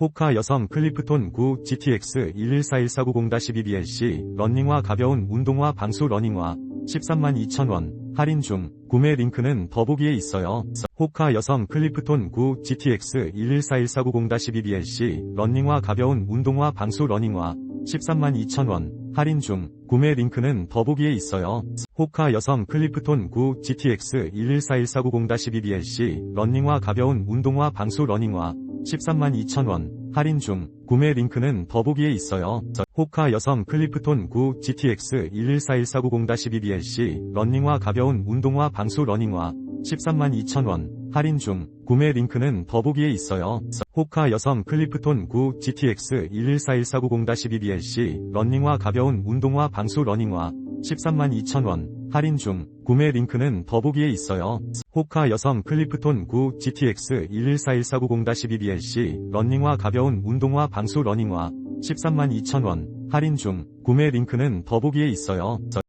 호카 여성 클리프톤 9 GTX 11414990-12BLC 러닝화 가벼운 운동화 방수 러닝화 13만 2천원 할인 중 구매 링크는 더보기에 있어요. 호카 여성 클리프톤 9 GTX 11414990-12BLC 러닝화 가벼운 운동화 방수 러닝화 13만 2천원 할인 중 구매 링크는 더보기에 있어요. 호카 여성 클리프톤 9 GTX 11414990-12BLC 러닝화 가벼운 운동화 방수 러닝화 13만 2천원. 할인 중. 구매 링크는 더보기에 있어요. 호카 여성 클리프톤 9 GTX 11414990-12BLC 러닝화 가벼운 운동화 방수 러닝화. 13만 2천원. 할인 중. 구매 링크는 더보기에 있어요. 호카 여성 클리프톤 9 GTX 11414990-12BLC 러닝화 가벼운 운동화 방수 러닝화. 13만 2천원 할인 중 구매 링크는 더보기에 있어요. 호카 여성 클리프톤 9 GTX 11414990-12BLC 러닝화 가벼운 운동화 방수 러닝화 13만 2천원 할인 중 구매 링크는 더보기에 있어요.